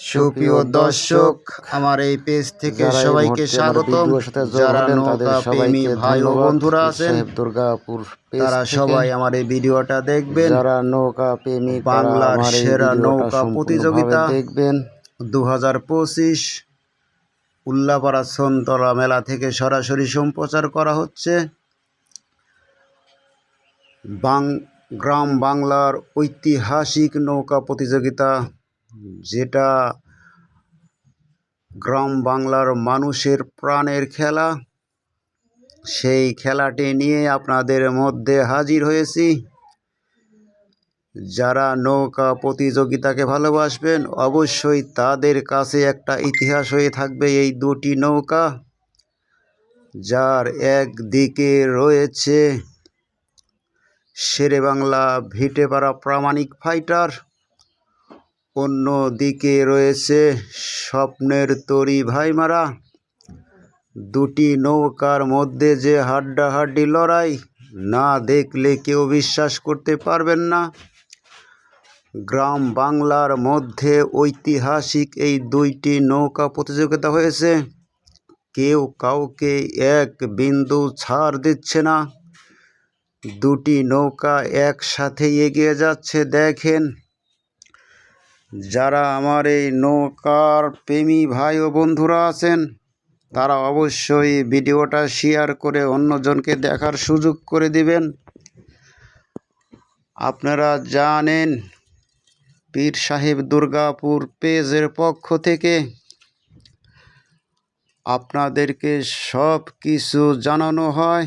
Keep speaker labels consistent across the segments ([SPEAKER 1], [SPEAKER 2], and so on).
[SPEAKER 1] সুপ্রিয় দর্শক আমার এই পেজ থেকে সবাইকে
[SPEAKER 2] যোগ
[SPEAKER 1] যারা নৌকা প্রেমী ভাই ও বন্ধুরা আছেন
[SPEAKER 2] দুর্গাপুর
[SPEAKER 1] তারা সবাই আমার এই ভিডিওটা দেখবেন।
[SPEAKER 2] যারা নৌকা প্রেমী
[SPEAKER 1] বাংলার সেরা নৌকা প্রতিযোগিতা
[SPEAKER 2] দেখবেন।
[SPEAKER 1] দু হাজার পঁচিশ উল্লাপাড়া সন্তলা মেলা থেকে সরাসরি সম্প্রচার করা হচ্ছে। বাং গ্রাম বাংলার ঐতিহাসিক নৌকা প্রতিযোগিতা যেটা গ্রাম বাংলার মানুষের প্রাণের খেলা, সেই খেলাটি নিয়ে আপনাদের মধ্যে হাজির হয়েছি। যারা নৌকা প্রতিযোগিতাকে ভালোবাসবেন, অবশ্যই তাদের কাছে একটা ইতিহাস হয়ে থাকবে এই দুটি নৌকা, যার একদিকে রয়েছে শেরে বাংলা ভিটেপাড়া প্রামাণিক ফাইটার। অন্য দিকে রয়েছে স্বপ্নের তরি ভাইমারা। দুটি নৌকার মধ্যে যে হাড্ডাহাড্ডি লড়াই, না দেখলে কেউ বিশ্বাস করতে পারবেন না। গ্রাম বাংলার মধ্যে ঐতিহাসিক এই দুইটি নৌকা প্রতিযোগিতা হয়েছে। কেউ কাউকে এক বিন্দু ছাড় দিচ্ছে না। দুটি নৌকা একসাথে এগিয়ে যাচ্ছে, দেখেন। যারা আমার এই নৌকার প্রেমী ভাই ও বন্ধুরা আছেন, তারা অবশ্যই ভিডিওটা শেয়ার করে অন্যজনকে দেখার সুযোগ করে দিবেন। আপনারা জানেন, পীর সাহেব দুর্গাপুর পেজের পক্ষ থেকে আপনাদেরকে সব কিছু জানানো হয়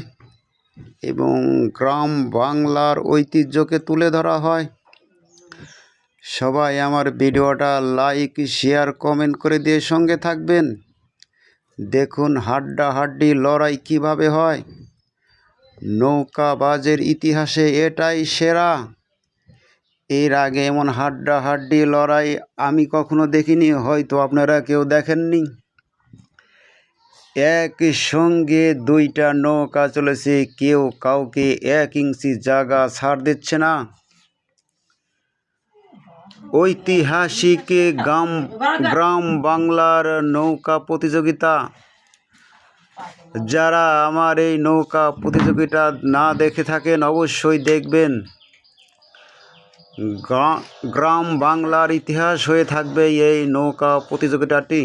[SPEAKER 1] এবং গ্রাম বাংলার ঐতিহ্যকে তুলে ধরা হয়। সবাই আমার ভিডিওটা লাইক শেয়ার কমেন্ট করে দিয়ে সঙ্গে থাকবেন। দেখুন হাড্ডাহাড্ডি লড়াই কীভাবে হয়। নৌকাবাজের ইতিহাসে এটাই সেরা। এর আগে এমন হাড্ডাহাড্ডি লড়াই আমি কখনো দেখিনি, হয়তো আপনারা কেউ দেখেননি। এক সঙ্গে দুইটা নৌকা চলেছে, কেউ কাউকে এক ইঞ্চি জায়গা ছাড় দিচ্ছে না। ঐতিহাসিক গ্রাম গ্রাম বাংলার নৌকা প্রতিযোগিতা। যারা আমার এই নৌকা প্রতিযোগিতা না দেখে থাকেন, অবশ্যই দেখবেন। গ্রাম বাংলার ইতিহাস হয়ে থাকবে এই নৌকা প্রতিযোগিতাটি,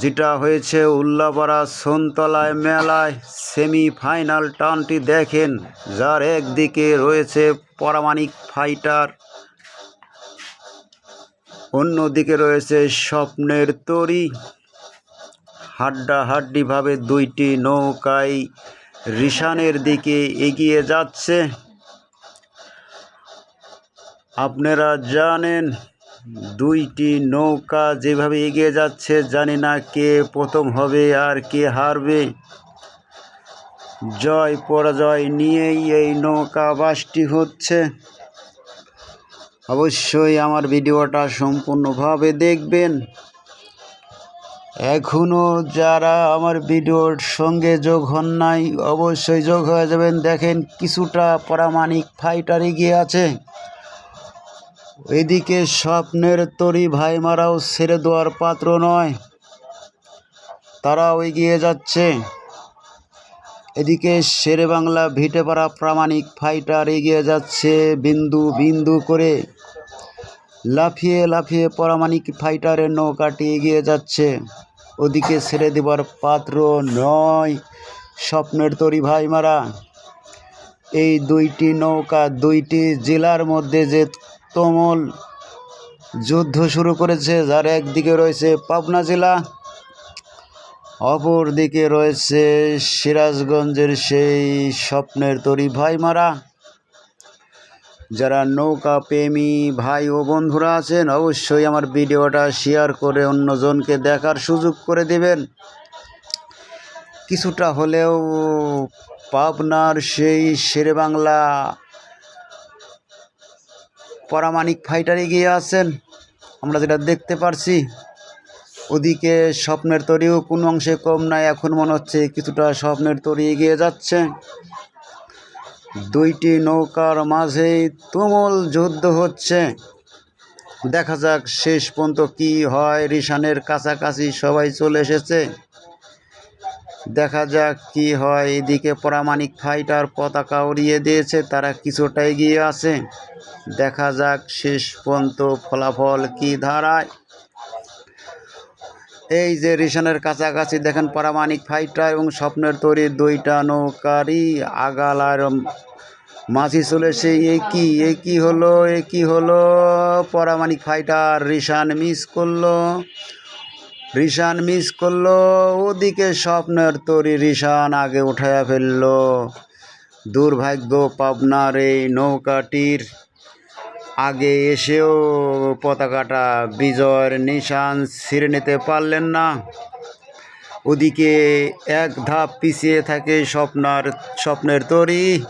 [SPEAKER 1] যেটা হয়েছে উল্লাপাড়া সোনতলায় মেলায় সেমিফাইনাল টানটি দেখেন, যার একদিকে রয়েছে পরামানিক ফাইটার। অন্যদিকে রয়েছে স্বপ্নের তরি। হাড্ডাহাড্ডিভাবে দুইটি নৌকাই রিসানের দিকে এগিয়ে যাচ্ছে। আপনারা জানেন, দুইটি নৌকা যেভাবে এগিয়ে যাচ্ছে, জানি না কে প্রথম হবে আর কে হারবে। জয় পরাজয় নিয়েই এই নৌকা বাসটি হচ্ছে। অবশ্যই আমার ভিডিওটা সম্পূর্ণভাবে দেখবেন। এখনও যারা আমার ভিডিওর সঙ্গে যোগ হন নাই, অবশ্যই যোগ হয়ে যাবেন। দেখেন কিছুটা পরামানিক ফাইটার এগিয়ে আছে। এদিকে স্বপ্নের তরি ভাইমারাও ছেড়ে দেওয়ার পাত্র নয়। তারাও এগিয়ে যাচ্ছে। এদিকে শেরে বাংলা ভিটেপাড়া প্রামাণিক ফাইটার এগিয়ে যাচ্ছে। বিন্দু বিন্দু করে লাফিয়ে লাফিয়ে পরামাণিক ফাইটারের নৌকাটি এগিয়ে যাচ্ছে। ওদিকে ছেড়ে দেবার পাত্র নয়, স্বপ্নের তরি ভাইমারা। এই দুইটি নৌকা দুইটি জেলার মধ্যে যে তমল যুদ্ধ শুরু করেছে, যার একদিকে রয়েছে পাবনা জেলা অপর দিকে রয়েছে সিরাজগঞ্জের সেই স্বপ্নের তরি ভাইমারা। যারা নৌকা প্রেমী ভাই ও বন্ধুরা আছেন, অবশ্যই আমার ভিডিওটা শেয়ার করে অন্যজনকে দেখার সুযোগ করে দেবেন। কিছুটা হলেও পাবনার সেই শেরে বাংলা পরামানিক ফাইটার এগিয়ে আছেন। আমরা যেটা দেখতে পারছি, ওদিকে স্বপ্নের তরিও কোনো অংশে কম নাই, এখন মনে হচ্ছে কিছুটা স্বপ্নের তরি এগিয়ে যাচ্ছে। দুইটি নৌকার মাঝেই তুমুল যুদ্ধ হচ্ছে। দেখা যাক শেষ পর্যন্ত কি হয়। রিশানের কাছাকাছি সবাই চলে এসেছে। দেখা যাক কি হয়। এদিকে প্রামাণিক ফাইটার পতাকা উড়িয়ে দিয়েছে। তারা কিছুটা এগিয়ে আছে। দেখা যাক শেষ পর্যন্ত ফলাফল কি ধারায়। এই যে রিশানের কাছাকাছি দেখেন প্রামাণিক ফাইটার এবং স্বপ্নের তৈরি দুইটা নৌকারই আগালার মাঝি চলেছে এ কি এ কি হলো, এ কি হলো? পরামানিক ফাইটার রিশান মিস করল, রিশান মিস করল, ওদিকে স্বপ্নের তরি রিশান আগে উঠাইয়া ফেলল। দুর্ভাগ্য পাবনার এই নৌকাটির আগে এসেও পতাকাটা বিজয়ের নিশান ছিঁড়ে নিতে পারলেন না। ওদিকে এক ধাপ পিছিয়ে থাকে স্বপ্নার, স্বপ্নের তরি।